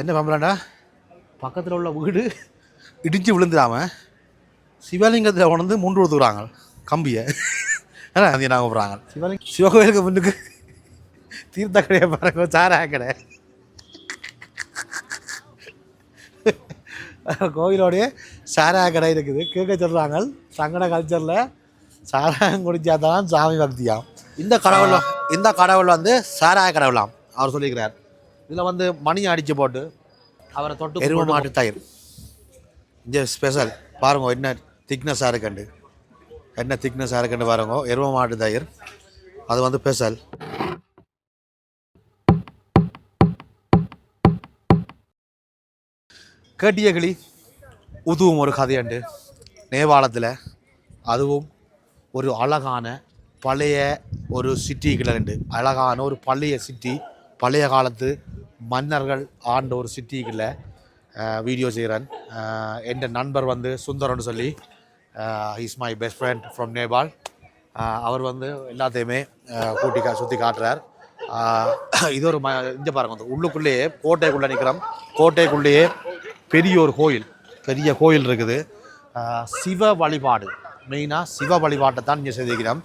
என்ன பம்பலாண்டா பக்கத்தில் உள்ள வீடு. இடிஞ்சு விழுந்துடாம சிவலிங்கத்தில் உணர்ந்து மூன்று கொடுத்துக்குறாங்க கம்பியை. ஏன்னா அது நாங்கள் கூப்பிட்றாங்க? சிவலிங்க சிவகோயிலுக்கு முன்னுக்கு தீர்த்த கடையை பாருங்க சாரா கடை. கோயிலோடைய சாரா கடை இருக்குது. கேட்க சொல்கிறாங்க சங்கட கல்ச்சரில் சாராயம் குடிச்சா தான் சாமி பக்தியாம். இந்த கடவுள் இந்த கடவுள் வந்து சாராய கடவுளாம். அவர் சொல்லியிருக்கிறார். இதில் வந்து மணி அடித்து போட்டு அவரை தொட்டு எருவ மாட்டு தயிர். இங்கே ஸ்பெஷல் பாருங்க என்ன திக்னஸாக இருக்குண்டு. என்ன திக்னஸாக இருக்குன்னு பாருங்க. எருவ மாட்டு தயிர். அது வந்து ஸ்பெஷல் கேட்டிய கிளி உதுவும் ஒரு கதையுண்டு. நேபாளத்தில் அதுவும் ஒரு அழகான பழைய ஒரு சிட்டிக்குள்ள உண்டு அழகான ஒரு பழைய சிட்டி பழைய காலத்து மன்னர்கள் ஆண்ட ஒரு சிட்டிக்குள்ள வீடியோ செய்கிறேன் என் நண்பர் வந்து சுந்தரன்னு சொல்லி is my best friend from Nepal அவர் வந்து எல்லாத்தையுமே கூட்டி கா சுற்றி காட்டுறார். இது ஒரு ம இங்கே பாருங்க வந்து உள்ளுக்குள்ளேயே கோட்டைக்குள்ளே நிற்கிறோம் கோட்டைக்குள்ளேயே பெரிய ஒரு கோயில் பெரிய கோயில் இருக்குது. சிவ வழிபாடு மெயினாக சிவ வழிபாட்டை தான் இங்கே செய்திருக்கிறோம்.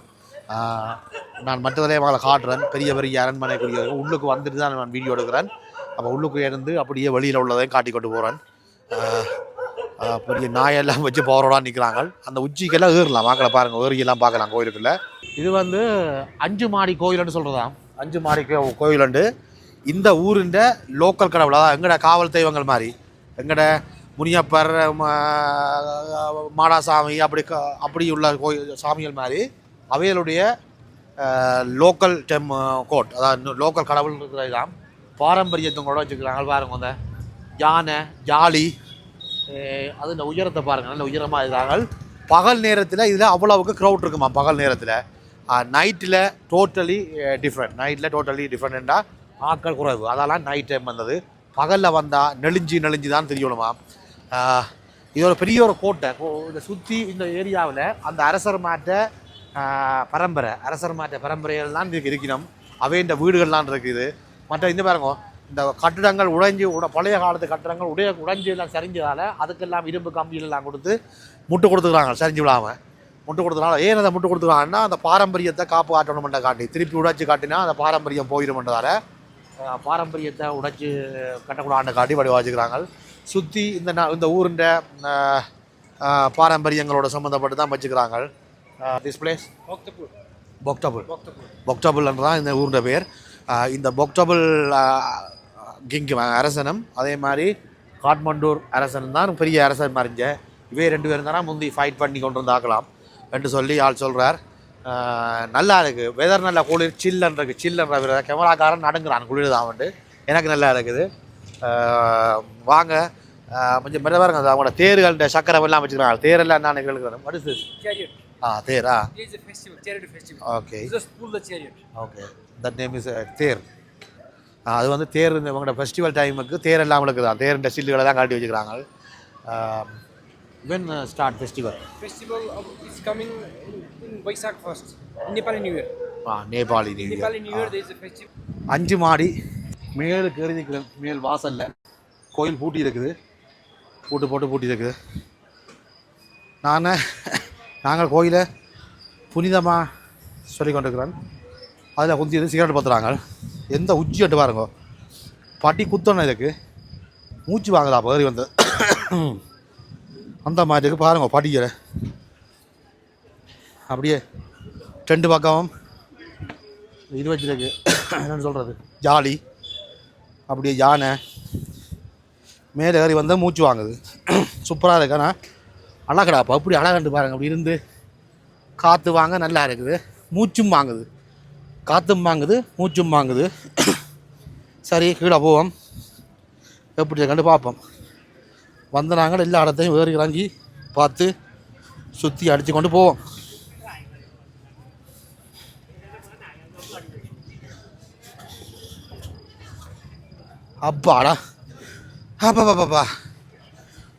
நான் மற்றதிலே அவங்களை காட்டுறேன். பெரிய பெரிய அரண்மனைக்குரிய உள்ளுக்கு வந்துட்டு தான் நான் வீடியோ எடுக்கிறேன். அப்போ உள்ளுக்கு இருந்து அப்படியே வெளியில் உள்ளதையும் காட்டி கொண்டு போகிறேன் பெரிய நாயெல்லாம் வச்சு பவரோட நிற்கிறாங்க அந்த உச்சிக்கெல்லாம் ஏறலாம். மக்களை பாருங்கள் ஏறியெல்லாம் பார்க்கலாம் கோயிலுக்குள்ளே. இது வந்து அஞ்சு மாடி கோயில்னு சொல்கிறதாம் அஞ்சு மாடி கோயிலுண்டு இந்த ஊருண்ட லோக்கல் கடவுள்? அதான் எங்கட காவல் தெய்வங்கள் மாதிரி? எங்கட முனியப்பர் மாடாசாமி அப்படி க- அப்படி உள்ள கோயில் சாமிகள் மாதிரி. அவைகளுடைய லோக்கல் டெம் கோட் அதாவது லோக்கல் கடவுள் தான் பாரம்பரியத்தும் கூட வச்சுக்கிறாங்க பாருங்க அந்த யானை ஜாலி அது இந்த உயரத்தை பாருங்கள் நல்ல உயரமாக இருக்கிறாங்க பகல் நேரத்தில் இதில் அவ்வளவுக்கு க்ரௌட் இருக்குமா பகல் நேரத்தில்? நைட்டில் டோட்டலி டிஃப்ரெண்ட் நைட்டில் டோட்டலி டிஃப்ரெண்ட்டாக ஆட்கள் குறைவு. அதெல்லாம் நைட் டைம் வந்தது. பகலில் வந்தால் நெளிஞ்சு நெளிஞ்சு தான் தெரியணுமா? இது ஒரு பெரிய ஒரு கோட்டை. கோ- இதை சுற்றி இந்த ஏரியாவில் அந்த அரசர் மாட்ட பரம்பரை. அரசர் மாட்ட பரம்பரைகள்லாம் இருக்கு இருக்கணும் அவை இந்த வீடுகள்லாம் இருக்குது. மற்ற இந்த பாருங்க இந்த கட்டிடங்கள் உடைஞ்சு உட பழைய காலத்து கட்டிடங்கள் உடைய உடைஞ்சு எல்லாம் சரிஞ்சதால் அதுக்கெல்லாம் இரும்பு கம்பிகள் எல்லாம் கொடுத்து முட்டு கொடுத்துக்கிறாங்க சரிஞ்சு விடாமல் முட்டு கொடுத்தனால ஏன் அதை முட்டு கொடுத்துக்கிறாங்கன்னா அந்த பாரம்பரியத்தை காப்பு காட்டணுமெண்ட காட்டி. திருப்பி உடைச்சு காட்டினா அந்த பாரம்பரியம் போயிடுமென்றதால பாரம்பரியத்தை உடைச்சு கட்டக்கூடாண்டு காட்டி வடிவா வச்சுக்கிறாங்க சுற்றி இந்த ந- இந்த ஊருண்ட பாரம்பரியங்களோட சம்மந்தப்பட்டு தான் வச்சுக்கிறாங்க. This place. பொக்டபுள் Bhaktapur. பொக்டபுள்ன்ற தான் இந்த ஊரோட பேர். இந்த பொக்டபுள் கிங் அரசனும் அதே மாதிரி காட்மண்டூர் அரசனும் தான் பெரிய அரசன் மறைஞ்ச. இவே ரெண்டு பேரும் தானே முந்தி ஃபைட் பண்ணி கொண்டு வந்தாக்கலாம் என்று சொல்லி ஆள் சொல்கிறார் நல்லா இருக்குது வெதர் நல்ல குளிர் சில்லன் இருக்குது சில்லன்ற கேமராக்காரன் நடுங்குறான். குளிர் தான் வந்து எனக்கு நல்லா இருக்குது. வாங்க. கொஞ்சம் மெல்ல அவங்களோட தேர்கள்ட்ட சக்கரை எல்லாம் வச்சுக்கிறாங்க. தேரெல்லாம் நான் கேட்குறேன் வாட் இஸ் திஸ் Chariot. ஆ தேரா Here is a festival, chariot festival. Okay Just pull the chariot. Okay that name is தேர் ஆ, அது வந்து தேர் இந்த இவங்களோட ஃபெஸ்டிவல் டைமுக்கு தேர் எல்லாம் இருக்குது தான் தேர் சில்லுகளை தான் காட்டி வச்சுக்கிறாங்க when start festival is coming in, in Vaisakh first. In Nepali New Year. Ah Nepali new Nepali New Year, there is a festival. அஞ்சு மாடி மேலுக்கு எழுதிக்கிற மேல் வாசலில் கோயில் பூட்டி இருக்குது பூட்டு போட்டு பூட்டி இருக்குது நான் நாங்கள் கோயிலை புனிதமாக சொல்லி கொண்டிருக்கிறேன் அதில் குந்தி வந்து சிகரெட் பத்துறாங்க. எந்த உச்சி கட்டு பாருங்க. பட்டி குத்தணும் இதுக்கு. மூச்சு வாங்குதா பகுதி வந்து. அந்த மாதிரி இருக்குது பாருங்க படிக்கிற அப்படியே ரெண்டு பக்கமும் இது வச்சிருக்கு. என்னன்னு சொல்கிறது ஜாலி. அப்படியே யானை. மேலே ஏறி வந்தால் மூச்சு வாங்குது. சூப்பராக இருக்கு. ஆனால் அழகடாப்பா அப்படி அழகண்டு பாருங்க அப்படி இருந்து. காற்று வாங்க நல்லா இருக்குது. மூச்சும் வாங்குது. காற்றும் வாங்குது மூச்சும் வாங்குது. சரி கீழே போவோம். எப்படி கண்டு பார்ப்போம். வந்து நாங்கள் எல்லா இடத்தையும் வேறு இறங்கி பார்த்து சுற்றி அடித்து கொண்டு போவோம். அப்பாடா. அப்பா பாப்பா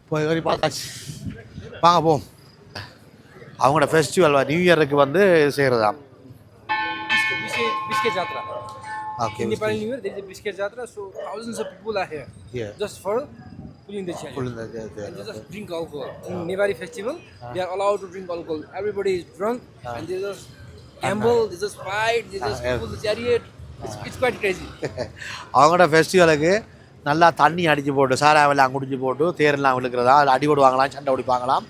போய் வரி பார்த்தாச்சு. வாங்க போவோம் அவங்களோட ஃபெஸ்டிவல் நியூ இயருக்கு வந்து செய்கிறதாம் Biske, Biske, Biske Jatra. Okay, In Nepali New Year, there is a Biscuit Jatra, so thousands of people are here Yeah. just for pulling the chariot. Full in the, the, And they the, just drink alcohol. In Nepali festival, they are allowed to drink alcohol. Everybody is drunk and they just gamble, they just fight, they just yeah. pull the chariot. It's, it's quite crazy. அவங்களோட ஃபெஸ்டிவலுக்கு நல்லா தண்ணி அடித்து போட்டு சாராவெல்லாம் குடிச்சு போட்டு தேரெல்லாம் விழுக்கிறதா? அதில் அடி ஓடுவாங்களாம் சண்டை பிடிப்பாங்களாம்.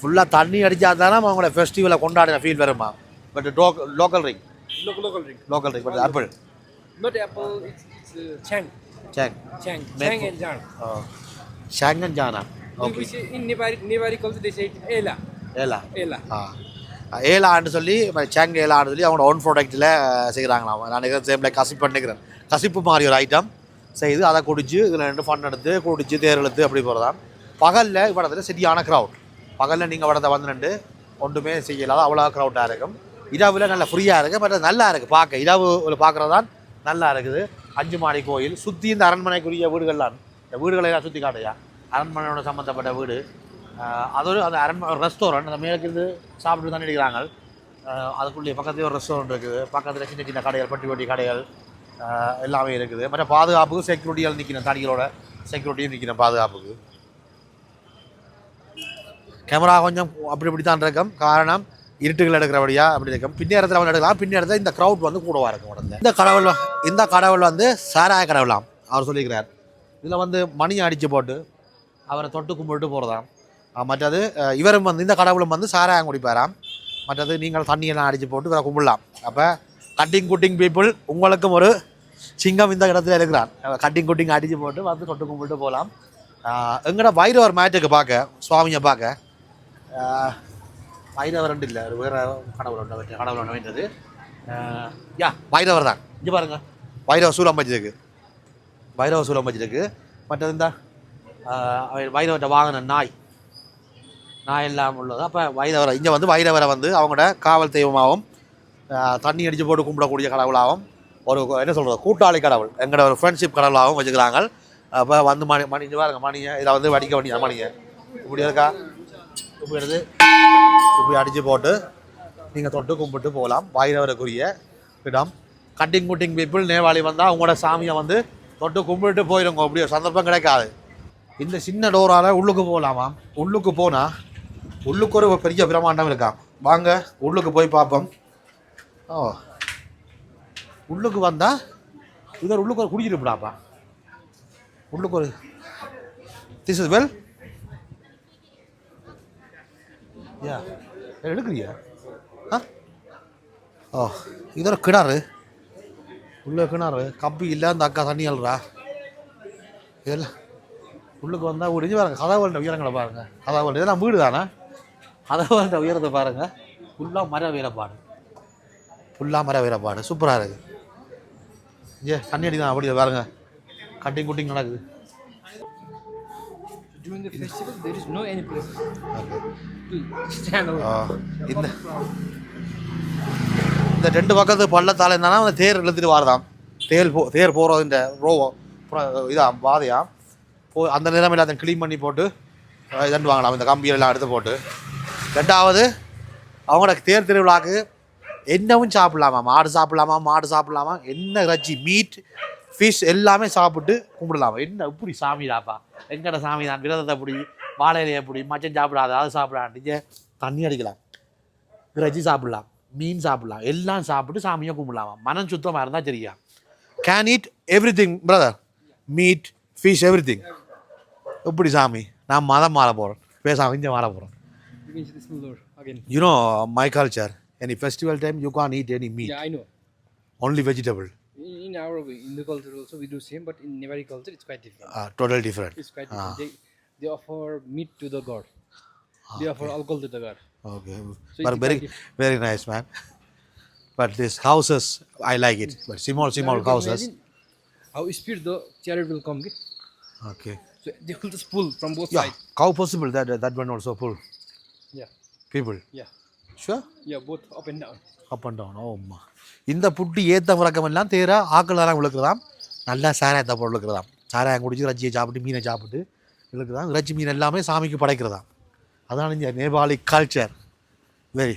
ஃபுல்லாக தண்ணி அடித்தா தானே அவங்களோட ஃபெஸ்டிவலை கொண்டாடின ஃபீல் வருமா? But local drink local drink. Local drink but apple Not apple, it's, it's uh, Chang. சேங் Chang. Maple. Chang and Jan. ஷாங்கன் ஜானா We okay say in Nepali, Nepali culture, they say Ela. Ela. ஆ ஏலான்னு சொல்லி சேங் ஏலான்னு சொல்லி அவங்களோட own ப்ராடக்ட்டில் செய்கிறாங்களாம் நான் சேமில் கசிப்பு பண்ணிக்கிறேன். கசிப்பு மாதிரி ஒரு ஐட்டம் செய்து அதை குடிச்சு இதில் ரெண்டு ஃபன் எடுத்து குடிச்சு தேர் இழுத்து அப்படி போகிறதான் பகலில் படத்தில் சரியான க்ரௌட் பகலில் நீங்கள் படத்தை வந்து ரெண்டு ஒன்றுமே செய்யலாத அவ்வளோ க்ரௌட்டாக இருக்கும். இரவில் நல்லா ஃப்ரீயாக இருக்குது பட் நல்லா இருக்குது பார்க்க இரவு பார்க்குறது தான் நல்லா இருக்குது. அஞ்சு மாடி கோயில் சுற்றி இந்த அரண்மனைக்குரிய வீடுகள்லாம் இந்த வீடுகளை எல்லாம் சுற்றி காட்டையா அரண்மனையோட சம்மந்தப்பட்ட வீடு. அதோடு அந்த அரண்மனை ரெஸ்டாரண்ட் அந்த மேலுக்கு இருந்து சாப்பிட்டு தான் எடுக்கிறாங்க அதுக்குள்ளே பக்கத்துலேயே ஒரு ரெஸ்டாரண்ட் இருக்குது. பக்கத்தில் சின்ன சின்ன கடைகள் பட்டி பட்டி கடைகள். எல்லாமே இருக்குது. மற்ற பாதுகாப்புக்கு செக்யூரிட்டிகள் நிற்கிறேன் தடிகளோட செக்யூரிட்டியும் நிற்கிறேன் பாதுகாப்புக்கு. கேமரா கொஞ்சம் அப்படி இப்படி தான் இருக்கும். காரணம் இருட்டுகள் எடுக்கிறபடியா அப்படி இருக்கும். பின்னேரத்தில் அவன் எடுக்கலாம். பின்னேரத்தில் இந்த க்ரௌட் வந்து கூடவாக இருக்கும் உடனே. இந்த கடவுள் இந்த கடவுள் வந்து சாராய கடவுளாம். அவர் சொல்லியிருக்கிறார் இதில் வந்து மணியை அடித்து போட்டு அவரை தொட்டு கும்பிட்டு போகிறதாம் மற்றது இவரும் வந்து இந்த கடவுளும் வந்து சாராயம் குடிப்பாராம். மற்றது நீங்கள் தண்ணியெல்லாம் அடித்து போட்டு இவரை கும்பிடலாம். அப்போ கட்டிங் குட்டிங் பீப்புள் உங்களுக்கும் ஒரு சிங்கம் இந்த இடத்துல இருக்கிறான். கட்டிங் குட்டிங் அடித்து போட்டு வந்து தொட்டு கும்பிட்டு போகலாம் எங்கட பைரவர் மேட்டுக்கு பார்க்க சுவாமியை பார்க்க வைரவர் பைரவர் ரெண்டு இல்லை வேற கடவுள் ஒன்று கடவுள் ஒன்று வேண்டது யா பைரவர் தான். இங்கே பாருங்க. வைரவ சூலம் வச்சிருக்கு. வைரவ சூலம் வச்சிருக்கு. மற்றது இந்த வைரவர்கிட்ட வாங்கின நாய். நாய் எல்லாம் உள்ளது. அப்போ வைரவரை இங்கே வந்து வைரவரை வந்து அவங்களோட காவல் தெய்வமாகவும் தண்ணி அடித்து போட்டு கும்பிடக்கூடிய கடவுளாகவும் ஒரு என்ன சொல்கிறது கூட்டாளி கடவுள். எங்களோட ஒரு ஃப்ரெண்ட்ஷிப் கடவுளாகவும் வச்சுக்கிறாங்க. அப்போ வந்து மணி மணி இது பாருங்க மணியை இதை வந்து வடிக்க வேண்டிய மணியை இப்படி இருக்கா? இப்படி எடுத்து இப்படி அடித்து போட்டு நீங்கள் தொட்டு கும்பிட்டு போகலாம். வைரவருக்குரிய இடம். கட்டிங் குட்டிங் பீப்புள் நேவாளி வந்தால் அவங்களோட சாமியை வந்து தொட்டு கும்பிட்டு போயிடுங்க அப்படி ஒரு சந்தர்ப்பம் கிடைக்காது. இந்த சின்ன டோரால் உள்ளுக்கு போகலாமாம் உள்ளுக்கு போனால் உள்ளுக்கு ஒரு பெரிய பிரம்மாண்டம் இருக்கான் வாங்க உள்ளுக்கு போய் பார்ப்போம். ஓ. உள்ளுக்கு வந்தால் இதர் உள்ளுக்கு ஒரு குடியிருப்புடாப்பா உள்ளுக்கு ஒரு திஸ் இஸ் வெல் யா எடுக்கிறியா? ஆ? ஓ இதோட கிணறு. உள்ள கிணறு கப்பி இல்லை அந்த அக்கா தண்ணி அல்றா இதெல்லாம் உள்ளுக்கு வந்தால் முடிஞ்சு பாருங்க கதவுண்ட உயரங்களை பாருங்கள் கதாவல் இதெல்லாம் வீடு தானே? கதவுண்ட உயரத்தை பாருங்க. ஃபுல்லாக மர வீரப்பாடு. ஃபுல்லாக மர வீரப்பாடு. சூப்பராக இருக்குது ஏ தண்ணி அடிக்கலாம் அப்படி பாருங்க. கட்டிங் குட்டிங் நடக்குது. During the festival, there is no any place. Okay to stand alone. ஆ, இந்த இந்த ரெண்டு பக்கத்து பள்ளத்தால் என்னன்னா அந்த தேர் இழுத்துட்டு வரதாம். தேர் போ தேர் போகிறது இந்த ரோ இதான் பாதையாம் போ அந்த நிலைமையில் அதை க்ளீன் பண்ணி போட்டு இதண்டு வாங்கலாம் இந்த கம்பியெல்லாம் எடுத்து போட்டு. ரெண்டாவது அவங்களோட தேர் திருவிழாக்கு என்னவும் சாப்பிடலாமா? மாடு சாப்பிடலாமா? மாடு சாப்பிடலாமா? என்ன இறைச்சி மீட் ஃபிஷ் எல்லாமே சாப்பிட்டு கும்பிடலாமா? என்ன இப்படி சாமிடாப்பா? எங்கட சாமி தான் விரதத்தை எப்படி வாழையில எப்படி மச்சம் சாப்பிடாத அது சாப்பிடாது. நீங்கள் தண்ணி அடிக்கலாம். இறைச்சி சாப்பிடலாம் மீன் சாப்பிடலாம் எல்லாம் சாப்பிட்டு சாமியை கும்பிடலாமா? மனம் சுத்தமாக இருந்தால் சரியா? Can eat everything brother meat fish everything எப்படி சாமி? நான் மதம் மாற போகிறேன் பேசாம இங்கே மாற போகிறேன் You can see the smell again. You know, my culture, any festival time, you can't eat any meat, Yeah, I know. only vegetable. In, in our way, in the culture also we do same, but in Nepali culture it's quite different. Uh, totally different. It's quite different. They, they offer meat to the god. They offer alcohol to the god. Okay, So but it's very, quite very nice, man. But these houses, I like it. But small, small you can houses. imagine How speed the chariot will come, okay? Okay. So they will just pull from both Yeah, sides. how possible that that one also pull Yeah, people? yeah, up and down ஓம்மா இந்த புட்டு ஏத்த முறக்கம் எல்லாம் தேரா ஆக்கள் நேரம் விழுக்கிறதாம். நல்லா சாராயத்தை போட்டு விழுக்கிறதாம். சாராயம் குடிச்சு இறைச்சியை சாப்பிட்டு மீனை சாப்பிட்டு விழுக்கிறதாம். இறைச்சி மீன் எல்லாமே சாமிக்கு படைக்கிறதாம். அதான் இந்த Nepali culture very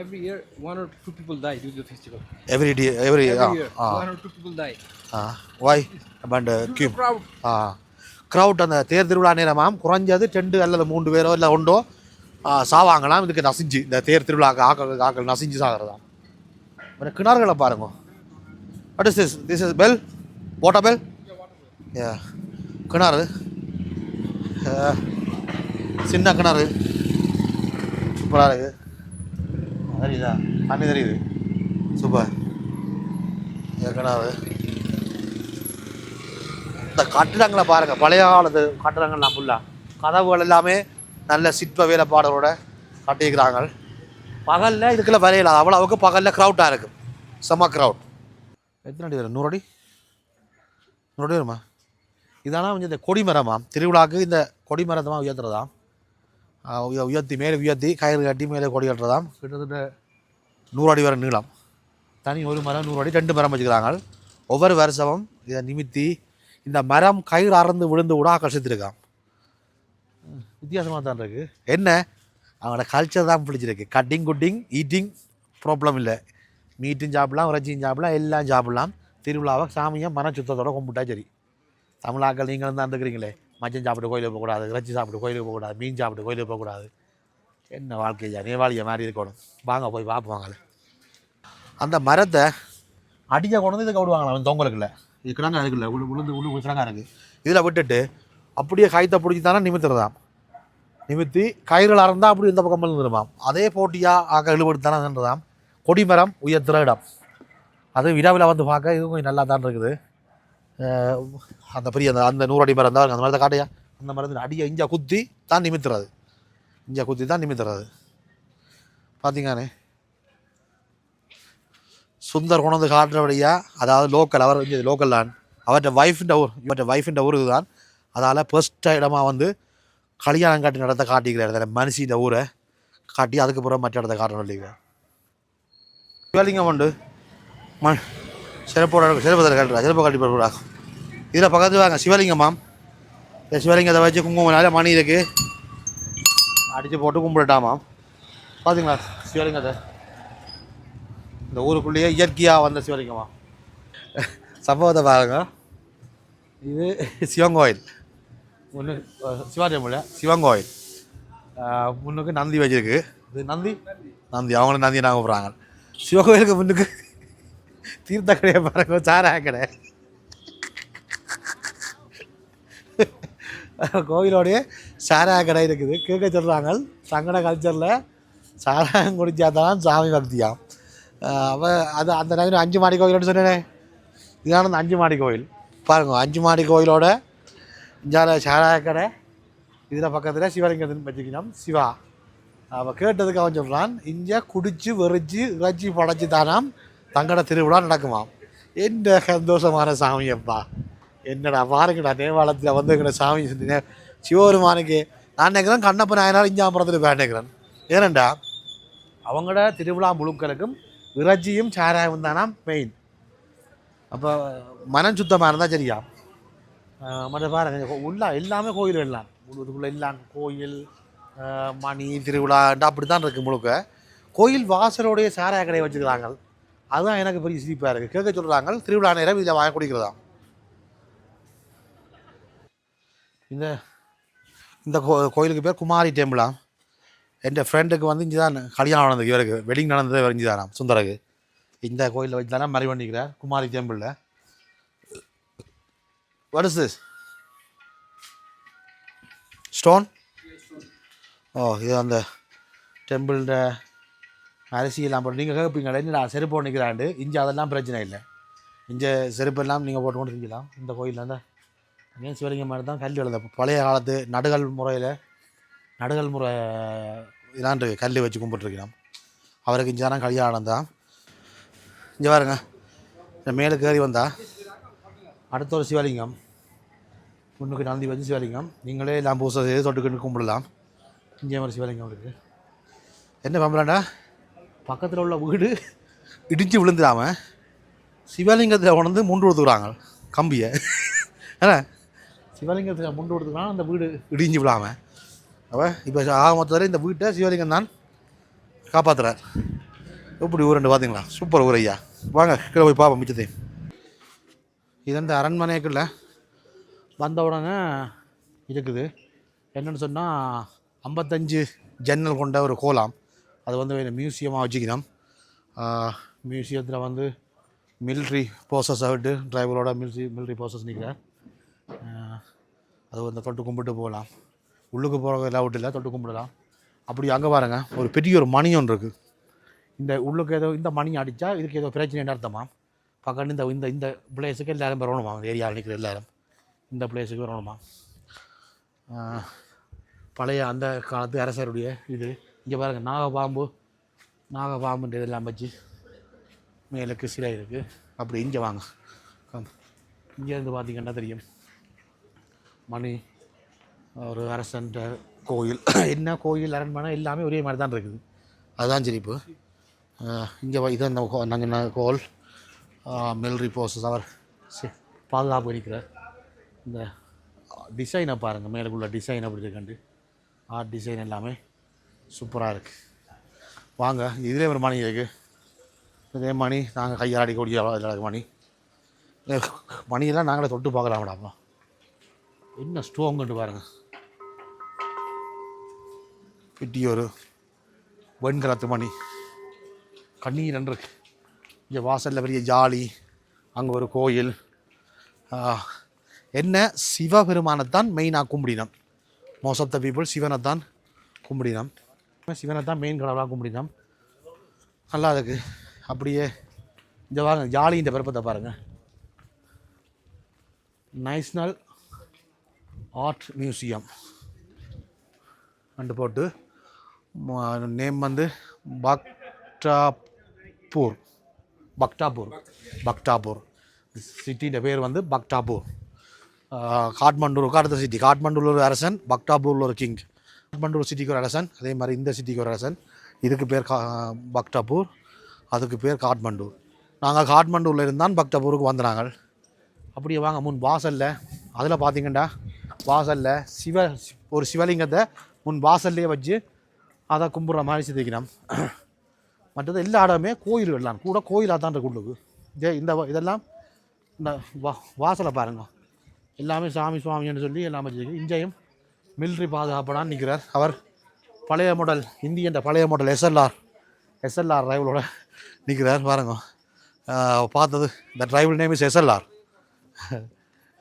every year one or two people die due to the festival. Every day every Every year ஆ one or two people die. ஆ வாய் பண்ட் Due to கியூ crowd. ஆ க்ரௌட் அந்த தேர் திருவிழா நேரமாம். குறைஞ்சது ரெண்டு அல்லது மூன்று பேரோ இல்லை ஒன்றோ ஆ, சாவாங்களாம் இதுக்கு நசிஞ்சு. இந்த தேர் திருவிழாக்கு ஆக்கள் ஆக்கள் நசிஞ்சு சாகிறதாம் அப்புறம் கிணறுகளை பாருங்க. What is this this is well water well ஏ கிணறு. சின்ன கிணறு. சூப்பராக இருக்குது தெரியுதா? தண்ணி தெரியுது. சூப்பர். ஏ கிணறு. இந்த கட்டிடங்களை பாருங்கள் பழைய காலத்து கட்டிடங்கள்லாம் ஃபுல்லாக கதவுகள் எல்லாமே நல்ல சிற்ப வேலைப்பாடலோட கட்டியிருக்கிறாங்க பகலில் இதுக்குள்ள வரையல அவ்வளவுக்கு பகலில் க்ரௌட்டாக இருக்கும் செம்ம க்ரௌட் எத்தனை அடி வரும்? நூறு அடி? நூறு அடி வருமா? இதெல்லாம் கொஞ்சம் இந்த கொடிமரமாம் திருவிழாக்கு இந்த கொடிமரத்தமாக உயர்த்துறதாம் உயர்த்தி மேலே உயர்த்தி கயிறு கட்டி மேலே கொடி கட்டுறதாம் கிட்டத்தட்ட நூறு அடி வரை நீளம். தனி ஒரு மரம் நூறு அடி ரெண்டு மரம் வச்சுக்கிறாங்க ஒவ்வொரு வருஷமும் இதை நிமித்தி இந்த மரம் கயிறு அறந்து விழுந்து கூட ஆக்கர்ஷித்திருக்கான் வித்தியாசமாக தான் இருக்கு. என்ன? அவங்களோட கல்ச்சர் தான் பிடிச்சிருக்கு. கட்டிங் குட்டிங் ஈட்டிங் ப்ராப்ளம் இல்லை. மீட்டும் சாப்பிடலாம் இறைச்சியும் சாப்பிடலாம் எல்லாம் சாப்பிடலாம். திருவிழாவை சாமியை மன சுத்தத்தோட கும்பிட்டா சரி. தமிழாக்கள் நீங்களும் தான் இருக்கிறீங்களே மச்சம் சாப்பிட்டு கோயிலுக்கு போகக்கூடாது இறைச்சி சாப்பிட்டு கோயிலுக்கு போகக்கூடாது மீன் சாப்பிட்டு கோயிலுக்கு போகக்கூடாது என்ன வாழ்க்கையா நேவாளியை மாதிரி இருக்கணும்? வாங்க போய் பார்ப்போம் அந்த மரத்தை அடிக்க கொண்டு வந்து இதுக்கு விடுவாங்களாம் தொங்கலுக்குள்ள? இது கிடங்கா இருக்குல்ல உளுந்து உளுந்து உள்ளு இருக்குது இதில் விட்டுட்டு அப்படியே காய்த்த பிடிச்சி தானே நிமித்துறதான் நிமித்தி கயிறுகள் அறந்தால் அப்படி இந்த பக்கம் இருந்துருமாம் அதே போட்டியாக ஆக இழுபடுத்தானதுன்றதாம் கொடிமரம் உயர்த்துற இடம். அது விடாவில் வந்து பார்க்க இதுவும் கொஞ்சம் நல்லா தான் இருக்குது. அந்த பெரிய அந்த அந்த நூறடி மரம் தான் அந்த மரத்தை காட்டையா? அந்த மரத்தில் அடியை இஞ்சா குத்தி தான் நிமித்துறது. இஞ்சா குத்தி தான் நிமித்துறது. பார்த்தீங்கண்ணே சுந்தர் கொண்டு காட்டுறபடியாக அதாவது லோக்கல் அவர் லோக்கல் தான். அவற்ற ஒய்ஃபின் ஊர் இவர்கிட்ட ஒய்ஃபின் ஊருக்கு தான் அதால் ஃபர்ஸ்ட் இடமாக வந்து கல்யாணம் காட்டி நடத்த காட்டிக்கிறார் மனுஷி இந்த ஊரை காட்டி அதுக்கப்புறம் மற்ற இடத்த காட்டணும் இல்லைங்க? சிவலிங்கம் உண்டு மண் சிறப்போட சிறப்பத்தில் கட்டுறா சிறப்பு கட்டி போடா இதில் பக்கத்தில் வாங்க சிவலிங்கம்மா இந்த சிவலிங்கத்தை வச்சு குங்குமனால மணி இருக்கு. அடித்து போட்டு கும்பிடட்டாமாம் பார்த்தீங்களா சிவலிங்கத்தை? இந்த ஊருக்குள்ளேயே இயற்கையாக வந்த சிவலிங்கமா சம்பவத்தை பாருங்க. இது சிவன் கோயில். ஒன்று சிவாஜி முல்ல சிவன் கோயில். முன்னுக்கு நந்தி வச்சிருக்கு. இது நந்தி? நந்தி. அவங்களும் நந்தி நாங்கள் கூப்பிட்றாங்க சிவகோயிலுக்கு முன்னுக்கு தீர்த்த கடையை பாருங்க சாரா கடை. கோவிலோடைய சாரா கடை இருக்குது. கேட்க சொல்கிறாங்க சங்கட கல்ச்சரில் சாராயம் குடிச்சா தான் சாமி பக்தியாம். அவ அது அந்த நேரம் அஞ்சு மாடி கோயில்னு சொன்னேனே? இதான அந்த அஞ்சு மாடி கோயில். பாருங்க அஞ்சு மாடி கோயிலோட இஞ்சால சாராய கடை இதில் பக்கத்தில் சிவலிங்கத்தின் வச்சுக்கணும் சிவா. அவள் கேட்டதுக்கு அவன் சொல்கிறான் இங்கே குடிச்சு வெறிச்சு இறைச்சி படைச்சி தானாம் தங்கட திருவிழா நடக்குமாம். என்ன சந்தோஷமான சாமி அப்பா. என்னடா பாருங்கடா நேவாளத்தில் வந்து சாமி சிவபெருமானுக்கு நான் நினைக்கிறேன் கண்ணப்ப நாயனார் இஞ்சாம் படத்தில் நினைக்கிறேன். ஏனண்டா அவங்களோட திருவிழா முழுக்களுக்கும் இறைச்சியும் சாராயம் தானாம் மெயின் அப்போ மனம் சுத்தமாக இருந்தால் சரியா? மற்ற பாருங்க உள்ள எல்லாமே கோயில் எல்லாம் உள்ளுக்குள்ள எல்லாம் கோயில் மணி திருவிழா அப்படி தான் இருக்குது முழுக்க. கோயில் வாசலோடைய சாராய கடையை வச்சுக்கிறாங்க. அதுதான் எனக்கு பெரிய சிரிப்பாக இருக்குது கேட்க சொல்கிறாங்க திருவிழா நேரம் இதில் வாங்க குடிக்கிறதா? இந்த இந்த கோ கோயிலுக்கு பேர் குமாரி டெம்பிளா? என் ஃப்ரெண்டுக்கு வந்து இங்கே தான் கல்யாணம் நடந்தது இவருக்கு. வெட்டிங் நடந்தது இவர் இங்கே தானா சுந்தரக்கு இந்த கோயிலில் வச்சு தானே மறை பண்ணிக்கிறார் குமாரி டெம்பிளில். What is this stone oh இது அந்த டெம்பிள்ட அரிசியெல்லாம் போட்டு நீங்கள் கேட்பீங்களே நான் செருப்பு நிற்கிறாண்டு இஞ்சி அதெல்லாம் பிரச்சனை இல்லை. இஞ்ச செருப்பெல்லாம் நீங்கள் போட்டு கொண்டு செஞ்சலாம் இந்த கோயிலில் அந்த அங்கேயும் சிவலிங்க மாதிரி தான் கல் எழுத பழைய காலத்து நடுகள் முறையில் நடுகள் முறை இதாண்டு கல் வச்சு கும்பிட்டுருக்கலாம் அவருக்கு இங்கே கல்யாணம் தான். இங்கே பாருங்க. மேலே கேறி வந்தால் வந்தா அடுத்த ஒரு சிவலிங்கம். முன்னுக்கு நந்தி வச்சு சிவலிங்கம். நீங்களே எல்லாம் பூசை செய்து தொட்டுக்கிட்டு கும்பிடலாம். இங்கே ஒரு சிவலிங்கம் இருக்குது என்ன பம்பலாண்டா? பக்கத்தில் உள்ள வீடு. இடிஞ்சு விழுந்துடாம. சிவலிங்கத்தில் உணர்ந்து முண்டு கொடுத்துக்குறாங்க. கம்பியை. ஏன்னா சிவலிங்கத்தில் முண்டு கொடுத்துக்கலாம் அந்த வீடு இடிஞ்சு விழாம. அப்போ இப்போ ஆக மொத்தத்தில் இந்த வீட்டை சிவலிங்கம் தான் காப்பாற்றுறார் எப்படி ஊரண்டு பார்த்தீங்களா சூப்பர் ஊர் ஐயா. வாங்க கீழே போய் பார்ப்போம் மிச்சத்தையும் இது அந்த அரண்மனைக்குள்ள வந்த உடனே இருக்குது என்னென்னு சொன்னால் ஐம்பத்தஞ்சு ஜன்னல் கொண்ட ஒரு கோலாம். அது வந்து மியூசியமாக வச்சுக்கணும். மியூசியத்தில் வந்து மிலிட்ரி போர்சஸை ஆகிட்டு டிரைவரோட மில்ட்ரி மிலிட்ரி போர்சஸ் நிற்கிறேன் அது வந்து தொட்டு கும்பிட்டு போகலாம். உள்ளுக்கு போகிற எல்லாம் விட்டு இல்லை தொட்டு கும்பிடலாம். அப்படி அங்கே பாருங்கள் ஒரு பெரிய ஒரு மணி ஒன்று இருக்குது இந்த உள்ளுக்கு ஏதோ இந்த மணி அடித்தா இதுக்கு ஏதோ பிரச்சனை அர்த்தமா? பக்கத்து இந்த இந்த இந்த பிளேஸுக்கு எல்லோரும் வரணுமா? அந்த ஏரியாவில் நிற்கிற எல்லோரும். இந்த பிளேஸுக்கு வரணுமா? பழைய அந்த காலத்து அரசருடைய இது. இங்கே பாருங்க நாகப்பாம்பு நாகப்பாம்புன்ற இதெல்லாம் வச்சு மேலுக்கு சிலை இருக்குது அப்படி இங்கே வாங்க. இங்கேருந்து பார்த்திங்கன்னா தெரியும்? மணி ஒரு அரசன் கோயில். என்ன கோயில் அரண்மனை எல்லாமே ஒரே மாதிரி தான் இருக்குது. அதுதான் சரி இப்போ இங்கே இதான் அந்த நாங்கள் கோல்? மிலிட்ரி போர்சஸ் அவர். பாதுகாப்பு இருக்கிறார். இந்த டிசைனை பாருங்கள் மேலுக்குள்ள டிசைன் அப்படி இருக்கண்டு ஆர்ட் டிசைன் எல்லாமே சூப்பராக இருக்குது வாங்க இதிலே ஒரு மணி இருக்குது இதே மணி நாங்கள் கையாடி கூடிய மணி. மணியெல்லாம் நாங்களே தொட்டு பார்க்கலாம் மேடம் என்ன ஸ்ட்ரோங்குன்ட்டு பாருங்கள் பிட்டி ஒரு வெண்கலத்து மணி. கண்ணீர் இருக்கு. இங்கே வாசலில் பெரிய ஜாலி அங்கே ஒரு கோயில். என்ன? சிவபெருமானை தான் மெயினாக கும்பிடினம். மோஸ்ட் ஆஃப் த பீப்புள் சிவனை தான் கும்பிடினம். சிவனை தான் மெயின் கடவுளாக கும்பிடினம். நல்லா இருக்குது அப்படியே இந்த பாருங்க இந்த பிறப்பத்தை பாருங்கள் நேஷ்னல் ஆர்ட் மியூசியம் அண்டு போட்டு நேம் வந்து பாக்டாப்பூர் பக்டாபூர் பக்டாபூர் சிட்டியின் பேர் வந்து பக்டாபூர் காட்மண்டூர் காட்மண்டூருக்கு அடுத்த சிட்டி. காட்மண்டூரில் ஒரு அரசன் பக்டாபூரில் ஒரு கிங். காட்மண்டூர் சிட்டிக்கு ஒரு அரசன் அதே மாதிரி இந்த சிட்டிக்கு ஒரு அரசன். இதுக்கு பேர் கா பக்டாபூர் அதுக்கு பேர் காட்மண்டூர். நாங்கள் காட்மண்டூரில் இருந்தான் பக்டாப்பூருக்கு வந்தாங்க அப்படியே வாங்க முன் வாசலில் அதில் பார்த்தீங்கன்னா வாசலில் சிவ ஒரு சிவலிங்கத்தை முன் வாசல்லையே வச்சு அதை கும்பிட்ற மாதிரி சிதைக்கணும் மற்றது எல்லா இடமே கோயில் எல்லாம் கூட கோயிலாக தான் இருக்கு உள்ளுக்கு. இதே இந்த இதெல்லாம் இந்த வா வாசலை பாருங்க. எல்லாமே சாமி சுவாமின்னு சொல்லி எல்லாம் வச்சுருக்கு. இங்கேயும் மிலிட்ரி பாதுகாப்படான்னு நிற்கிறார் அவர் பழைய மாடல் இந்தியன் பழைய மாடல் எஸ்எல்ஆர் எஸ்எல்ஆர் ரைவலோட நிற்கிறார் பாருங்க. பார்த்தது இந்த டிரைவல் நேம் இஸ் எஸ்எல்ஆர்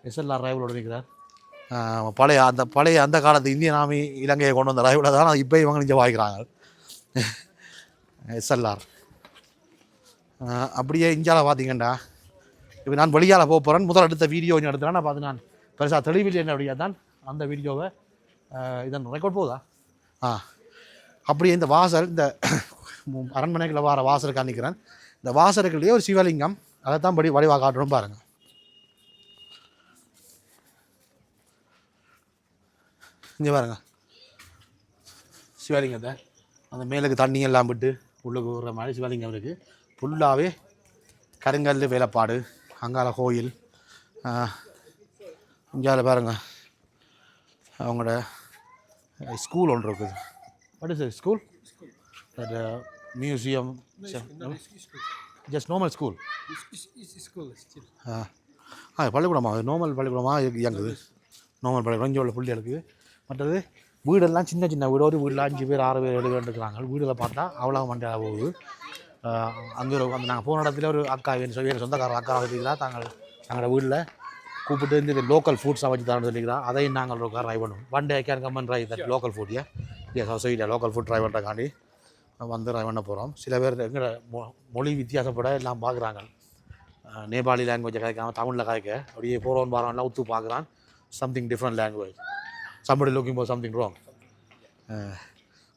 எஸ்எல்ஆர் ரைவலோட நிற்கிறார் பழைய அந்த பழைய அந்த காலத்து இந்தியன் ஆர்மி இலங்கையை கொண்டு வந்த ரைவலை தான் இப்போ இவங்க இங்கே வாங்கிக்கிறாங்க எஸ்எல்ஆர். அப்படியே இந்தியாவில் பார்த்தீங்கண்டா இப்போ நான் வெளியால் போக போகிறேன் முதல் அடுத்த வீடியோ கொஞ்சம் எடுத்தேன் நான் பார்த்து நான் பெருசாக தெளிவில் என்னுடைய தான் அந்த வீடியோவை இதன் ரெக்கார்ட் போகுதா ஆ அப்படியே இந்த வாசல் இந்த அரண்மனைக்குள்ளே வர வாசல் காணிக்கிறேன் இந்த வாசலுக்குள்ளேயே ஒரு சிவலிங்கம். அதை தான் படி வடிவாக காட்டுறோம் பாருங்கள் இங்கே பாருங்க. சிவலிங்கத்தை அந்த மேலுக்கு தண்ணி எல்லாம் விட்டு உள்ளுக்கு விடுற மாதிரி சிவலிங்கம் இருக்குது ஃபுல்லாகவே கருங்கல் வேலைப்பாடு அங்கால கோயில் இங்கால பாருங்க. அவங்களோட ஸ்கூல் ஒன்று இருக்குது. What is school that museum just normal school. ஆ. ஆ பள்ளிக்கூடமா? நார்மல் பள்ளிக்கூடமாக இயங்குது. நார்மல் பள்ளிக்கூடம் இங்கே உள்ள பிள்ளைகளுக்கு மற்றது வீடெல்லாம் சின்ன சின்ன வீடு. ஒரு வீட்டில் அஞ்சு பேர் ஆறு பேர் ஏழு பேர் இருக்கிறாங்க வீடில் பார்த்தா அவ்வளோ மண்டியாக போகுது. அங்கே ஒரு அந்த நாங்கள் போன இடத்துல ஒரு அக்கா வேணும் சொல்லி சொந்தக்கார அக்கா வச்சுக்கிறா தாங்கள் எங்களோட வீட்டில் கூப்பிட்டு இந்த லோக்கல் ஃபுட்ஸாக வச்சு தரணும்னு சொல்லிக்கிறா. அதையும் நாங்கள் ஒரு ட்ரை பண்ணுவோம். One day can come and try that local food ஏ எஸ் சொசைட்டியா லோக்கல் ஃபுட் ட்ரை பண்ணுறக்காண்டி வந்து ட்ரை பண்ண போகிறோம் சில பேர் எங்களோட மொ மொழி வித்தியாசப்பட எல்லாம் பார்க்குறாங்க. நேபாளி லாங்குவேஜை கதைக்காம தமிழில் கதைக்க. அப்படியே போகிறோம் பாரோம்லாம் ஒத்து பார்க்குறான். Something different language somebody looking for something wrong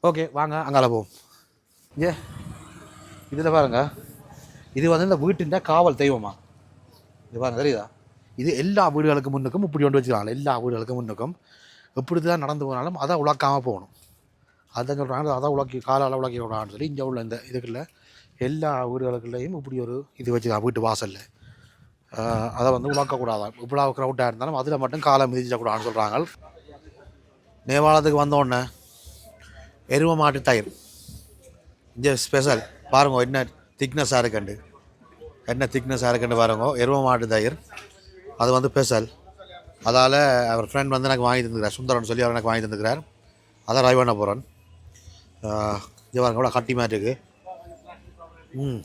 okay வாங்க அங்கால போவோம். ஏ இதில் பாருங்க. இது வந்து இந்த வீட்டின் காவல் தெய்வமா? இது பாருங்க தெரியுதா? இது எல்லா வீடுகளுக்கு முன்னுக்கும் இப்படி கொண்டு வச்சுக்கிறாங்க. எல்லா வீடுகளுக்கு முன்னுக்கும். எப்படி தான் நடந்து போனாலும் அதை உழக்காமல் போகணும். அதை சொல்கிறாங்க அதை உழக்கி காலால் உழக்கி விடான்னு சொல்லி இங்கே உள்ள இந்த இதுக்குள்ள எல்லா வீடுகளுக்குள்ளேயும் இப்படி ஒரு இது வச்சுக்கலாம் வீட்டு வாசலில். அதை வந்து உழக்கக்கூடாதான் இவ்வளோ க்ரௌட்டாக இருந்தாலும் அதில் மட்டும் காலை மிதிச்சிடக்கூடாதுன்னு சொல்கிறாங்க நேபாளத்துக்கு வந்த உடனே எரும மாட்டு தயிர். இங்கே ஸ்பெஷல் பாருங்க என்ன திக்னஸாக இருக்கண்டு என்ன திக்னஸாக இருக்கண்டு பாருங்க எரும மாட்டு தயிர். அது வந்து ஸ்பெஷல் அதால் அவர் ஃப்ரெண்ட் வந்து எனக்கு வாங்கி தந்துக்கிறார் சுந்தரன் சொல்லி அவர் எனக்கு வாங்கி தந்துக்கிறார் அதான் ட்ரை பண்ண போகிறேன் இது பாருங்க கூட கட்டி மாதிரி இருக்கு. ம்.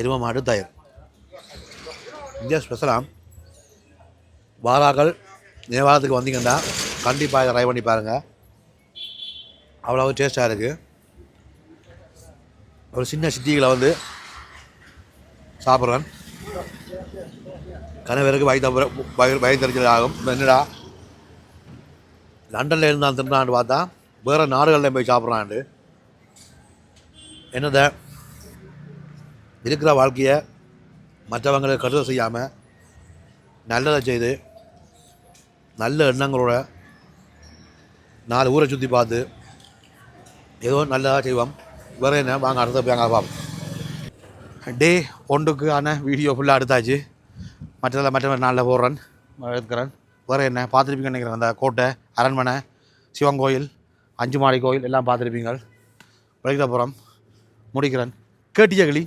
எரும மாட்டு தயிர். இந்தியா ஸ்பெஷலாக வாராக்கள் நேவாரத்துக்கு வந்தீங்கன்னா கண்டிப்பாக இதை ட்ரை பண்ணி பாருங்கள் அவ்வளோ டேஸ்ட்டாக இருக்குது ஒரு சின்ன சிட்டிகளை வந்து சாப்பிட்றேன். கணவருக்கு வயிற்று வயிறு தெரிஞ்சது ஆகும். என்னடா? லண்டனில் இருந்தான் திருநாண்டு பார்த்தா வேறு நாடுகளில் போய் சாப்பிட்றான்ட்டு. என்னதை? இருக்கிற வாழ்க்கையை மற்றவங்களுக்கு கருத்து செய்யாமல் நல்லதை செய்து நல்ல எண்ணங்களோட நாலு ஊரை சுற்றி பார்த்து ஏதோ நல்லதாக செய்வோம். வேறு என்ன? வாங்க அடுத்த போய் அங்கே பார்ப்போம். டே ஒன்றுக்கான வீடியோ ஃபுல்லாக எடுத்தாச்சு. மற்றதில் மற்ற நாளில் போடுறேன். எடுக்கிறேன். வேறு என்ன? பார்த்துருப்பீங்கன்னு நினைக்கிறேன். அந்த கோட்டை அரண்மனை சிவன் கோயில் அஞ்சு மாடி கோயில் எல்லாம் பார்த்துருப்பீங்க. விளையாடப்புறம் முடிக்கிறேன். கேட்டிய கிளி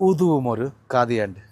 உதுவும் ஒரு காதியாண்டு